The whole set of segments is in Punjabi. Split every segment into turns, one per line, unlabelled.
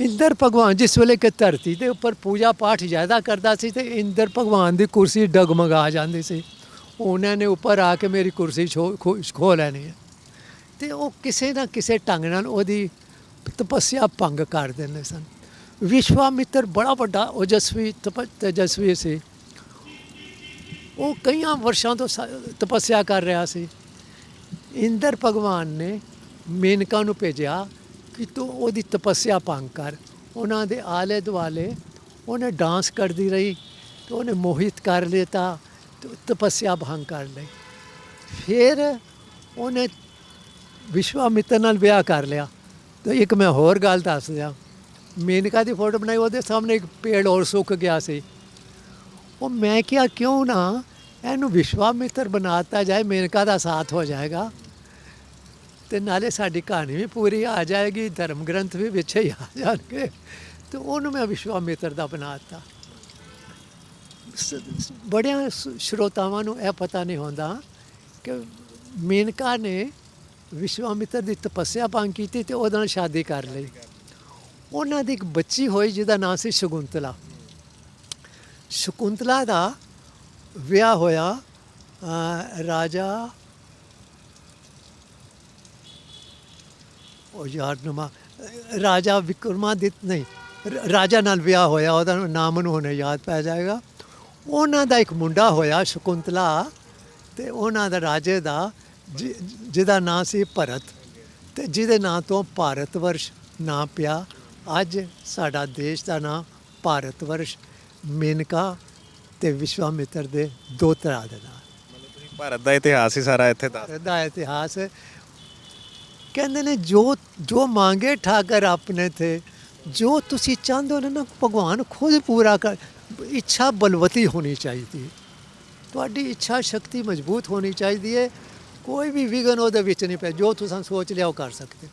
ਇੰਦਰ ਭਗਵਾਨ ਜਿਸ ਵੇਲੇ ਕਿ ਧਰਤੀ ਦੇ ਉੱਪਰ ਪੂਜਾ ਪਾਠ ਜ਼ਿਆਦਾ ਕਰਦਾ ਸੀ ਤੇ ਇੰਦਰ ਭਗਵਾਨ ਦੀ ਕੁਰਸੀ ਡਗਮਗਾ ਜਾਂਦੀ ਸੀ। ਉਹਨਾਂ ਨੇ ਉੱਪਰ ਆ ਕੇ ਮੇਰੀ ਕੁਰਸੀ ਛੋ- ਖੋ ਖੋ ਲੈਣੀ ਹੈ। ਤੇ ਉਹ ਕਿਸੇ ਨਾ ਕਿਸੇ ਢੰਗ ਨਾਲ ਉਹਦੀ ਤਪੱਸਿਆ ਭੰਗ ਕਰ ਦਿੰਦੇ ਸਨ। ਵਿਸ਼ਵਾਮਿੱਤਰ ਬੜਾ ਵੱਡਾ ਓਜਸਵੀ ਤਪ ਸੀ। ਉਹ ਕਈਆਂ ਵਰਸ਼ਾਂ ਤੋਂ ਸ- ਤਪੱਸਿਆ ਕਰ ਰਿਹਾ ਸੀ। ਇੰਦਰ ਭਗਵਾਨ ਨੇ ਮੇਨਕਾ ਨੂੰ ਭੇਜਿਆ ਕਿ ਤੂੰ ਉਹਦੀ ਤਪੱਸਿਆ ਭੰਗ ਕਰ। ਉਹਨਾਂ ਦੇ ਆਲੇ ਦੁਆਲੇ ਉਹਨੇ ਡਾਂਸ ਕਰਦੀ ਰਹੀ ਤੇ ਉਹਨੇ ਮੋਹਿਤ ਕਰ ਲਿਆ ਤੇ ਤਪੱਸਿਆ ਭੰਗ ਕਰ ਲਈ। ਫਿਰ ਉਹਨੇ ਵਿਸ਼ਵਾਮਿੱਤਰ ਨਾਲ ਵਿਆਹ ਕਰ ਲਿਆ। ਤੇ ਇੱਕ ਮੈਂ ਹੋਰ ਗੱਲ ਦੱਸ ਦਿਆਂ। ਮੇਨਕਾ ਦੀ ਫੋਟੋ ਬਣਾਈ, ਉਹਦੇ ਸਾਹਮਣੇ ਇੱਕ ਪੇੜ ਹੋਰ ਸੁੱਕ ਗਿਆ ਸੀ। ਉਹ ਮੈਂ ਕਿਹਾ, ਕਿਉਂ ਨਾ ਇਹਨੂੰ ਵਿਸ਼ਵਾਮਿੱਤਰ ਬਣਾਤਾ ਜਾਏ, ਮੇਨਕਾ ਦਾ ਸਾਥ ਹੋ ਜਾਏਗਾ। ਤੇ ਨਾਲੇ ਸਾਡੀ ਕਹਾਣੀ ਵੀ ਪੂਰੀ ਆ ਜਾਏਗੀ ਧਰਮ ਗ੍ਰੰਥ ਵੀ ਵਿੱਚ ਹੀ ਆ ਜਾਣਗੇ। ਤੇ ਉਹਨੂੰ ਮੈਂ ਵਿਸ਼ਵਾਮਿੱਤਰ ਦਾ ਬਣਾਤਾ ਸ- ਬੜਿਆਂ ਸ- ਸ਼ਰੋਤਾਵਾਂ ਨੂੰ ਇਹ ਪਤਾ ਨਹੀਂ ਹੁੰਦਾ ਕਿ ਮੇਨਕਾ ਨੇ ਵਿਸ਼ਵਾਮਿੱਤਰ ਦੀ ਤਪੱਸਿਆ ਭੰਗ ਕੀਤੀ ਤੇ ਉਹਦੇ ਨਾਲ ਸ਼ਾਦੀ ਕਰ ਲਈ। ਉਹਨਾਂ ਦੀ ਇੱਕ ਬੱਚੀ ਹੋਈ ਜਿਹਦਾ ਨਾਂ ਸੀ ਸ਼ਕੁੰਤਲਾ। ਸ਼ਕੁੰਤਲਾ ਦਾ ਵਿਆਹ ਹੋਇਆ ਰਾਜਾ ਉਹ ਯਾਰ ਨਮਾ ਰਾਜਾ ਵਿਕਰਮਾਦਿੱਤ ਨਹੀਂ ਰਾਜਾ ਨਾਲ ਵਿਆਹ ਹੋਇਆ ਉਹਦਾ ਨਾਮ ਮੈਨੂੰ ਹੁਣੇ ਯਾਦ ਪੈ ਜਾਏਗਾ। ਉਹਨਾਂ ਦਾ ਇੱਕ ਮੁੰਡਾ ਹੋਇਆ ਸ਼ਕੁੰਤਲਾ ਤੇ ਉਹਨਾਂ ਦਾ ਰਾਜੇ ਦਾ ਜਿਹਦਾ ਨਾਂ ਸੀ ਭਰਤ ਤੇ ਜਿਹਦੇ ਨਾਂ ਤੋਂ ਭਾਰਤ ਵਰਸ਼ ਨਾਂ ਪਿਆ। ਅੱਜ ਸਾਡਾ ਦੇਸ਼ ਦਾ ਨਾਂ ਭਾਰਤ ਵਰਸ਼ ਮੇਨਕਾ ਤੇ ਵਿਸ਼ਵਾਮਿੱਤਰ ਦੇ ਦੋ ਤਰ੍ਹਾਂ ਦੇ
ਤੁਸੀਂ ਭਾਰਤ ਦਾ ਇਤਿਹਾਸ ਹੀ ਸਾਰਾ ਇੱਥੇ
ਭਾਰਤ ਦਾ ਇਤਿਹਾਸ ਕਹਿੰਦੇ ਨੇ, ਜੋ ਜੋ ਮੰਗੇ ਠਾਕਰ ਆਪਣੇ ਤੇ, ਜੋ ਤੁਸੀਂ ਚਾਹੁੰਦੇ ਹੋ ਨਾ ਭਗਵਾਨ ਖੁਦ ਪੂਰਾ ਕਰ, ਇੱਛਾ ਬਲਵਤੀ ਹੋਣੀ ਚਾਹੀਦੀ ਤੁਹਾਡੀ ਇੱਛਾ ਸ਼ਕਤੀ ਮਜ਼ਬੂਤ ਹੋਣੀ ਚਾਹੀਦੀ ਹੈ। ਕੋਈ ਵੀ ਵਿਗਨ ਉਹਦੇ ਵਿੱਚ ਨਹੀਂ ਪਿਆ, ਜੋ ਤੁਸੀਂ ਸੋਚ ਲਿਆ ਉਹ ਕਰ ਸਕਦੇ।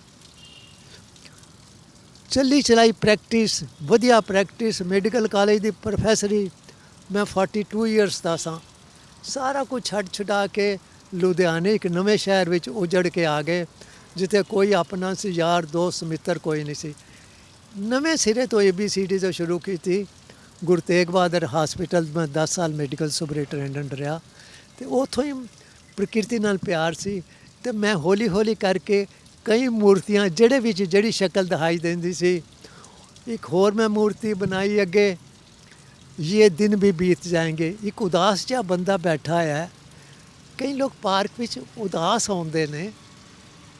ਚੱਲੀ ਚਲਾਈ ਪ੍ਰੈਕਟਿਸ ਵਧੀਆ ਪ੍ਰੈਕਟਿਸ ਮੈਡੀਕਲ ਕਾਲਜ ਦੀ ਪ੍ਰੋਫੈਸਰੀ ਮੈਂ 42 ਇਅਰਸ ਦਾ ਸਾਂ। ਸਾਰਾ ਕੁਝ ਛੱਡ ਛੁਡਾ ਕੇ ਲੁਧਿਆਣੇ ਇੱਕ ਨਵੇਂ ਸ਼ਹਿਰ ਵਿੱਚ ਉਜੜ ਕੇ ਆ ਗਏ। ਜਿੱਥੇ ਕੋਈ ਆਪਣਾ ਸੀ, ਯਾਰ, ਦੋਸਤ, ਮਿੱਤਰ ਕੋਈ ਨਹੀਂ ਸੀ। ਨਵੇਂ ਸਿਰੇ ਤੋਂ ਏਬੀਸੀਡੀ ਤੋਂ ਸ਼ੁਰੂ ਕੀਤੀ। ਗੁਰੂ ਤੇਗ ਬਹਾਦਰ ਹਸਪੀਟਲ ਮੈਂ 10 ਸਾਲ ਮੈਡੀਕਲ ਸੁਪਰਡੈਂਟੈਂਟ ਰਿਹਾ। ਤੇ ਉੱਥੋਂ ਹੀ ਪ੍ਰਕਿਰਤੀ ਨਾਲ ਪਿਆਰ ਸੀ। ਤੇ ਮੈਂ ਹੌਲੀ ਹੌਲੀ ਕਰਕੇ ਕਈ ਮੂਰਤੀਆਂ, ਜਿਹੜੇ ਵਿੱਚ ਜਿਹੜੀ ਸ਼ਕਲ ਦਿਖਾਈ ਦਿੰਦੀ ਸੀ, ਇੱਕ ਹੋਰ ਮੈਂ ਮੂਰਤੀ ਬਣਾਈ ਅੱਗੇ। ਇਹ ਦਿਨ ਵੀ ਬੀਤ ਜਾਣਗੇ ਇੱਕ ਉਦਾਸ ਜਿਹਾ ਬੰਦਾ ਬੈਠਾ ਹੈ। ਕਈ ਲੋਕ ਪਾਰਕ ਵਿੱਚ ਉਦਾਸ ਆਉਂਦੇ ਨੇ।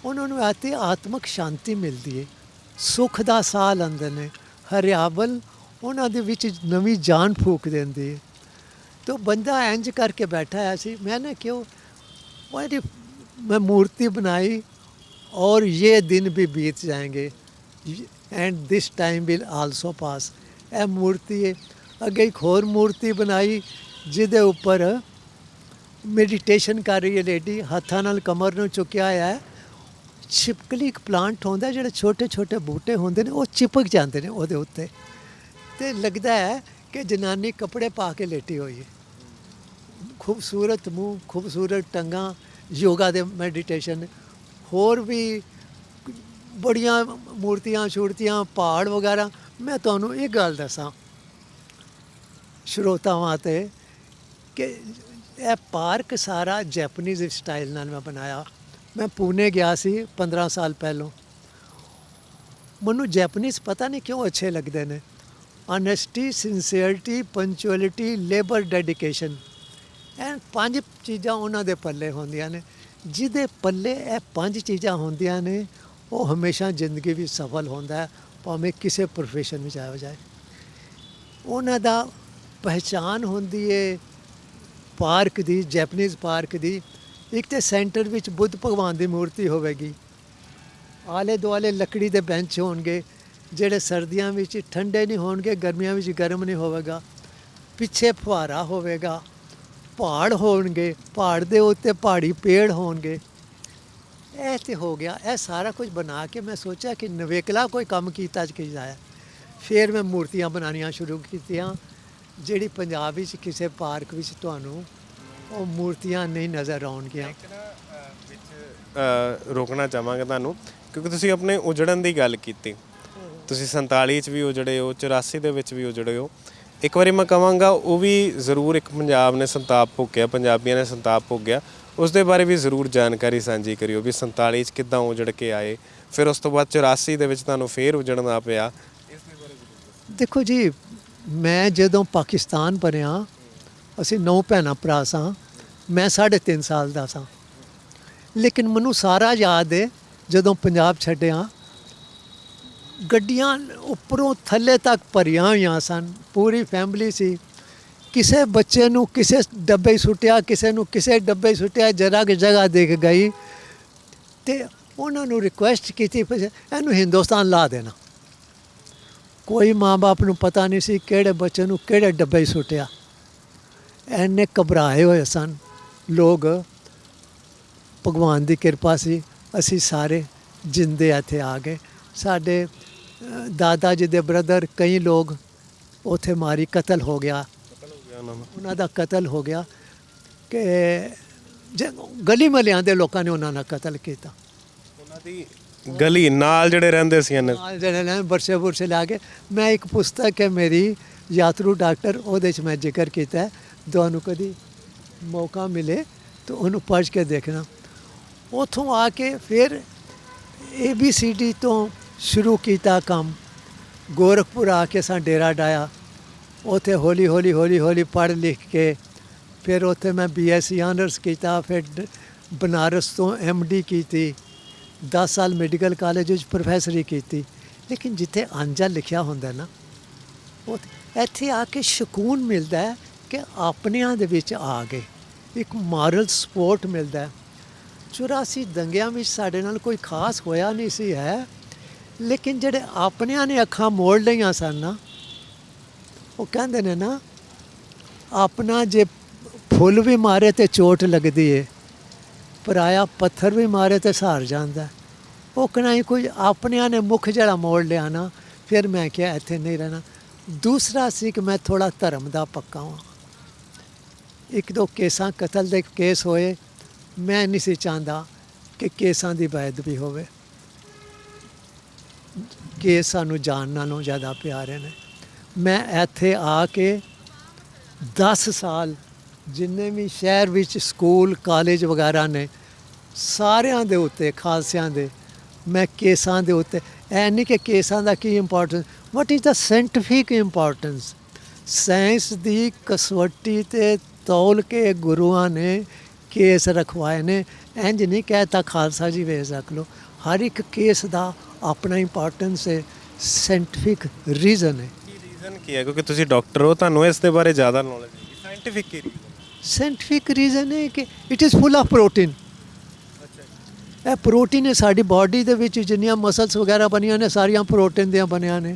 ਉਹਨਾਂ ਨੂੰ ਆਤੇ ਆਤਮਿਕ ਸ਼ਾਂਤੀ ਮਿਲਦੀ ਹੈ ਸੁੱਖ ਦਾ ਸਾਹ ਲੈਂਦੇ ਨੇ, ਹਰਿਆਵਲ ਉਹਨਾਂ ਦੇ ਵਿੱਚ ਨਵੀਂ ਜਾਨ ਫੂਕ ਦਿੰਦੀ ਹੈ ਤੋ ਬੰਦਾ ਇੰਜ ਕਰਕੇ ਬੈਠਾ ਹੈ ਸੀ, ਮੈਂ ਨਾ ਕਿਉਂ ਵਾਟ ਇਫ ਮੈਂ ਮੂਰਤੀ ਬਣਾਈ ਔਰ ਇਹ ਦਿਨ ਵੀ ਬੀਤ ਜਾਣਗੇ and this time will also pass ਇਹ ਮੂਰਤੀ ਹੈ ਅੱਗੇ ਇੱਕ ਹੋਰ ਮੂਰਤੀ ਬਣਾਈ, ਜਿਹਦੇ ਉੱਪਰ ਮੈਡੀਟੇਸ਼ਨ ਕਰ ਰਹੀ ਹੈ ਲੇਡੀ ਹੱਥਾਂ ਨਾਲ ਕਮਰ ਨੂੰ ਚੁੱਕਿਆ ਹੋਇਆ ਹੈ। ਛਿਪਕਲੀ ਇੱਕ ਪਲਾਂਟ ਹੁੰਦਾ ਜਿਹੜੇ ਛੋਟੇ ਛੋਟੇ ਬੂਟੇ ਹੁੰਦੇ ਨੇ, ਉਹ ਚਿਪਕ ਜਾਂਦੇ ਨੇ ਉਹਦੇ ਉੱਤੇ। ਤੇ ਲੱਗਦਾ ਹੈ ਕਿ ਜਨਾਨੀ ਕੱਪੜੇ ਪਾ ਕੇ ਲੇਟੀ ਹੋਈ ਹੈ। ਖੂਬਸੂਰਤ ਮੂੰਹ, ਖੂਬਸੂਰਤ ਟੰਗਾਂ, ਯੋਗਾ ਦੇ ਮੈਡੀਟੇਸ਼ਨ ਹੋਰ ਵੀ ਬੜੀਆਂ ਮੂਰਤੀਆਂ ਛੂਰਤੀਆਂ ਪਹਾੜ ਵਗੈਰਾ। ਮੈਂ ਤੁਹਾਨੂੰ ਇਹ ਗੱਲ ਦੱਸਾਂ, ਸ਼ਰੋਤਾਵਾਂ ਤੇ, ਕਿ ਇਹ ਪਾਰਕ ਸਾਰਾ ਜੈਪਨੀਜ਼ ਸਟਾਈਲ ਨਾਲ ਮੈਂ ਬਣਾਇਆ। ਮੈਂ ਪੂਨੇ ਗਿਆ ਸੀ 15 ਸਾਲ ਪਹਿਲੋਂ। ਮੈਨੂੰ ਜੈਪਨੀਜ਼ ਪਤਾ ਨਹੀਂ ਕਿਉਂ ਅੱਛੇ ਲੱਗਦੇ ਨੇ। Honesty sincerity punctuality labour dedication ਇਹ ਪੰਜ ਚੀਜ਼ਾਂ ਉਹਨਾਂ ਦੇ ਪੱਲੇ ਹੁੰਦੀਆਂ ਨੇ। ਜਿਹਦੇ ਪੱਲੇ ਇਹ ਪੰਜ ਚੀਜ਼ਾਂ ਹੁੰਦੀਆਂ ਨੇ, ਉਹ ਹਮੇਸ਼ਾ ਜ਼ਿੰਦਗੀ ਵਿੱਚ ਸਫਲ ਹੁੰਦਾ ਹੈ, ਭਾਵੇਂ ਕਿਸੇ ਪ੍ਰੋਫੈਸ਼ਨ ਵਿੱਚ ਆਇਆ ਜਾਏ। ਉਹਨਾਂ ਦਾ ਪਹਿਚਾਨ ਹੁੰਦੀ ਹੈ ਪਾਰਕ ਦੀ ਜੈਪਨੀਜ਼ ਪਾਰਕ ਦੀ। ਇੱਕ ਤੇ ਸੈਂਟਰ ਵਿੱਚ ਬੁੱਧ ਭਗਵਾਨ ਦੀ ਮੂਰਤੀ ਹੋਵੇਗੀ। ਆਲੇ ਦੁਆਲੇ ਲੱਕੜੀ ਦੇ ਬੈਂਚ ਹੋਣਗੇ, ਜਿਹੜੇ ਸਰਦੀਆਂ ਵਿੱਚ ਠੰਡੇ ਨਹੀਂ ਹੋਣਗੇ, ਗਰਮੀਆਂ ਵਿੱਚ ਗਰਮ ਨਹੀਂ ਹੋਵੇਗਾ। ਪਿੱਛੇ ਫੁਹਾਰਾ ਹੋਵੇਗਾ, ਪਹਾੜ ਹੋਣਗੇ, ਪਹਾੜ ਦੇ ਉੱਤੇ ਪਹਾੜੀ ਪੇੜ ਹੋਣਗੇ। ਇਹ ਤੇ ਹੋ ਗਿਆ, ਇਹ ਸਾਰਾ ਕੁਝ ਬਣਾ ਕੇ ਮੈਂ ਸੋਚਿਆ ਕਿ ਨਵੇਕਲਾ ਕੋਈ ਕੰਮ ਕੀਤਾ ਕਿ ਜਾਇਆ। ਫਿਰ ਮੈਂ ਮੂਰਤੀਆਂ ਬਣਾਉਣੀਆਂ ਸ਼ੁਰੂ ਕੀਤੀਆਂ, ਜਿਹੜੀ ਪੰਜਾਬ ਵਿੱਚ ਕਿਸੇ ਪਾਰਕ ਵਿੱਚ ਤੁਹਾਨੂੰ ਉਹ ਮੂਰਤੀਆਂ ਨਹੀਂ ਨਜ਼ਰ ਆਉਣਗੀਆਂ।
ਵਿੱਚ ਰੋਕਣਾ ਚਾਹਾਂਗਾ ਤੁਹਾਨੂੰ ਕਿਉਂਕਿ ਤੁਸੀਂ ਆਪਣੇ ਉਜੜਨ ਦੀ ਗੱਲ ਕੀਤੀ। ਤੁਸੀਂ 47 ਚ ਵੀ ਉਜੜੇ ਹੋ 84 ਦੇ ਵਿੱਚ ਵੀ ਉਜੜੇ ਹੋ। ਇੱਕ ਵਾਰੀ ਮੈਂ ਕਹਾਂਗਾ ਉਹ ਵੀ ਜ਼ਰੂਰ ਇੱਕ ਪੰਜਾਬ ਨੇ ਸੰਤਾਪ ਭੋਗਿਆ ਪੰਜਾਬੀਆਂ ਨੇ ਸੰਤਾਪ ਭੋਗਿਆ। ਉਸ ਦੇ ਬਾਰੇ ਵੀ ਜ਼ਰੂਰ ਜਾਣਕਾਰੀ ਸਾਂਝੀ ਕਰਿਓ ਵੀ 47 ਚ ਕਿੱਦਾਂ ਉਜੜ ਕੇ ਆਏ। ਫਿਰ ਉਸ ਤੋਂ ਬਾਅਦ 84 ਦੇ ਵਿੱਚ ਤੁਹਾਨੂੰ ਫੇਰ ਉਜੜਨਾ ਪਿਆ।
ਦੇਖੋ ਜੀ ਮੈਂ ਜਦੋਂ ਪਾਕਿਸਤਾਨ ਬਣਿਆ ਅਸੀਂ ਨੌ ਭੈਣਾਂ ਭਰਾ ਸਾਂ। ਮੈਂ 3.5 ਸਾਲ ਦਾ ਸਾਂ। ਲੇਕਿਨ ਮੈਨੂੰ ਸਾਰਾ ਯਾਦ ਹੈ ਜਦੋਂ ਪੰਜਾਬ ਛੱਡਿਆ, ਗੱਡੀਆਂ ਉੱਪਰੋਂ ਥੱਲੇ ਤੱਕ ਭਰੀਆਂ ਹੋਈਆਂ ਸਨ, ਪੂਰੀ ਫੈਮਿਲੀ ਸੀ। ਕਿਸੇ ਬੱਚੇ ਨੂੰ ਕਿਸੇ ਡੱਬੇ ਸੁੱਟਿਆ, ਕਿਸੇ ਨੂੰ ਕਿਸੇ ਡੱਬੇ ਸੁੱਟਿਆ ਜਰਾ ਕਿ ਜਗ੍ਹਾ ਦੇਖ ਗਈ। ਤੇ ਉਹਨਾਂ ਨੂੰ ਰਿਕੁਐਸਟ ਕੀਤੀ ਇਹਨੂੰ ਹਿੰਦੁਸਤਾਨ ਲਾ ਦੇਣਾ। ਕੋਈ ਮਾਂ-ਬਾਪ ਨੂੰ ਪਤਾ ਨਹੀਂ ਸੀ ਕਿਹੜੇ ਬੱਚੇ ਨੂੰ ਕਿਹੜੇ ਡੱਬੇ 'ਚ ਸੁੱਟਿਆ। ਐਨੇ ਘਬਰਾਏ ਹੋਏ ਸਨ। ਲੋਕ ਭਗਵਾਨ ਦੀ ਕਿਰਪਾ ਸੀ ਅਸੀਂ ਸਾਰੇ ਜਿੰਦੇ ਇੱਥੇ ਆ ਗਏ। ਸਾਡੇ ਦਾਦਾ ਜੀ ਦੇ ਬ੍ਰਦਰ ਕਈ ਲੋਕ ਉੱਥੇ ਮਾਰੀ ਕਤਲ ਹੋ ਗਿਆ।
ਉਹਨਾਂ ਦਾ
ਕਤਲ ਹੋ ਗਿਆ ਕਿ ਗਲੀ ਮਹੱਲਿਆਂ ਦੇ ਲੋਕਾਂ ਨੇ ਉਹਨਾਂ ਨਾਲ ਕਤਲ ਕੀਤਾ।
ਉਹਨਾਂ ਦੀ ਗਲੀ ਨਾਲ ਜਿਹੜੇ ਰਹਿੰਦੇ ਸੀ ਇਹਨਾਂ।
ਨਾਲ ਜਿਹੜੇ ਨੇ ਬਰਸੇ ਬੁਰਸੇ ਲਾ ਕੇ। ਮੈਂ ਇੱਕ ਪੁਸਤਕ ਹੈ ਮੇਰੀ ਯਾਤਰੂ ਡਾਕਟਰ ਉਹਦੇ 'ਚ ਮੈਂ ਜ਼ਿਕਰ ਕੀਤਾ। ਤੁਹਾਨੂੰ ਕਦੀ ਮੌਕਾ ਮਿਲੇ ਤਾਂ ਉਹਨੂੰ ਪੜ੍ਹ ਕੇ ਦੇਖਣਾ। ਉਥੋਂ ਆ ਕੇ ਫਿਰ ABCD ਤੋਂ ਸ਼ੁਰੂ ਕੀਤਾ ਕੰਮ। ਗੋਰਖਪੁਰ ਆ ਕੇ ਸਾਂ ਡੇਰਾ ਡਾਇਆ ਉਥੇ ਹੌਲੀ ਹੌਲੀ ਹੌਲੀ ਹੌਲੀ ਪੜ੍ਹ ਲਿਖ ਕੇ ਫਿਰ ਉੱਥੇ ਮੈਂ ਬੀਐਸਸੀ ਆਨਰਸ ਕੀਤਾ, ਫਿਰ ਬਨਾਰਸ ਤੋਂ ਐਮਡੀ ਕੀਤੀ। 10 ਸਾਲ ਮੈਡੀਕਲ ਕਾਲਜ ਵਿੱਚ ਪ੍ਰੋਫੈਸਰੀ ਕੀਤੀ। ਲੇਕਿਨ ਜਿੱਥੇ ਅੰਜਾ ਲਿਖਿਆ ਹੁੰਦਾ ਨਾ ਉਹ ਇੱਥੇ ਆ ਕੇ ਸਕੂਨ ਮਿਲਦਾ ਹੈ ਕਿ ਆਪਣਿਆਂ ਦੇ ਵਿੱਚ ਆ ਗਏ। ਇੱਕ ਮਾਰਲ ਸਪੋਰਟ ਮਿਲਦਾ ਹੈ। 84 ਦੰਗਿਆਂ ਵਿੱਚ ਸਾਡੇ ਨਾਲ ਕੋਈ ਖਾਸ ਹੋਇਆ ਨਹੀਂ ਸੀ, ਹੈ। ਲੇਕਿਨ ਜਿਹੜੇ ਆਪਣਿਆਂ ਨੇ ਅੱਖਾਂ ਮੋੜ ਲਈਆਂ ਸਨ ਨਾ, ਉਹ ਕਹਿੰਦੇ ਨੇ ਨਾ, ਆਪਣਾ ਜੇ ਫੁੱਲ ਵੀ ਮਾਰੇ ਤੇ ਚੋਟ ਲੱਗਦੀ ਏ, ਪਰਾਇਆ ਪੱਥਰ ਵੀ ਮਾਰੇ ਤੇ ਸਹਾਰ ਜਾਂਦਾ। ਹੈ। ਉਹ ਕਨਾਈ ਕੋਈ ਆਪਣਿਆਂ ਨੇ ਮੁਖ ਜਿਹੜਾ ਮੋੜ ਲਿਆ ਨਾ, ਫਿਰ ਮੈਂ ਕਿਹਾ ਇੱਥੇ ਨਹੀਂ ਰਹਿਣਾ। ਦੂਸਰਾ ਸੀ ਕਿ ਮੈਂ ਥੋੜਾ ਧਰਮ ਦਾ ਪੱਕਾ ਹਾਂ। ਇੱਕ ਦੋ ਕੇਸਾਂ, ਕਤਲ ਦੇ ਕੇਸ ਹੋਏ, ਮੈਂ ਨਹੀਂ ਸੀ ਚਾਹੁੰਦਾ ਕਿ ਕੇਸਾਂ ਦੀ ਬੇਅਦਬੀ ਹੋਵੇ। ਕੇਸ ਸਾਨੂੰ ਜਾਨ ਨਾਲੋਂ ਜ਼ਿਆਦਾ ਪਿਆਰੇ ਨੇ। ਮੈਂ ਇੱਥੇ ਆ ਕੇ 10 ਸਾਲ ਜਿੰਨੇ ਵੀ ਸ਼ਹਿਰ ਵਿੱਚ ਸਕੂਲ, ਕਾਲਜ ਵਗੈਰਾ ਨੇ, ਸਾਰਿਆਂ ਦੇ ਉੱਤੇ, ਖਾਲਸਿਆਂ ਦੇ, ਮੈਂ ਕੇਸਾਂ ਦੇ ਉੱਤੇ ਐ ਨਹੀਂ ਕਿ ਕੇਸਾਂ ਦਾ ਕੀ importance what is the scientific importance science ਦੀ ਕਸਵੱਟੀ ਤੇ ਤੌਲ ਕੇ ਗੁਰੂਆਂ ਨੇ ਕੇਸ ਰਖਵਾਏ ਨੇ। ਇੰਜ ਨਹੀਂ ਕਹਿਤਾ ਖਾਲਸਾ ਜੀ ਵੇਖ ਸਕ ਲੋ ਹਰ ਇੱਕ ਕੇਸ ਦਾ ਆਪਣਾ ਇੰਪੋਰਟੈਂਸ ਹੈ ਸਾਇੰਟੀਫਿਕ ਰੀਜ਼ਨ ਹੈ।
ਕੀ ਰੀਜ਼ਨ ਕੀ ਹੈ? ਕਿਉਂਕਿ ਤੁਸੀਂ ਡਾਕਟਰ ਹੋ ਤੁਹਾਨੂੰ ਇਸ ਦੇ ਬਾਰੇ ਜ਼ਿਆਦਾ ਨੌਲੇਜ ਹੈ। ਸਾਇੰਟੀਫਿਕ ਕੀ reason?
ਸਾਇੰਟਿਫਿਕ ਰੀਜ਼ਨ ਹੈ ਕਿ it is full of protein ਇਹ ਪ੍ਰੋਟੀਨ ਹੈ ਸਾਡੀ ਬਾਡੀ ਦੇ ਵਿੱਚ ਜਿੰਨੀਆਂ ਮਸਲਸ ਵਗੈਰਾ ਬਣੀਆਂ ਨੇ ਸਾਰੀਆਂ ਪ੍ਰੋਟੀਨ ਦੀਆਂ ਬਣੀਆਂ ਨੇ।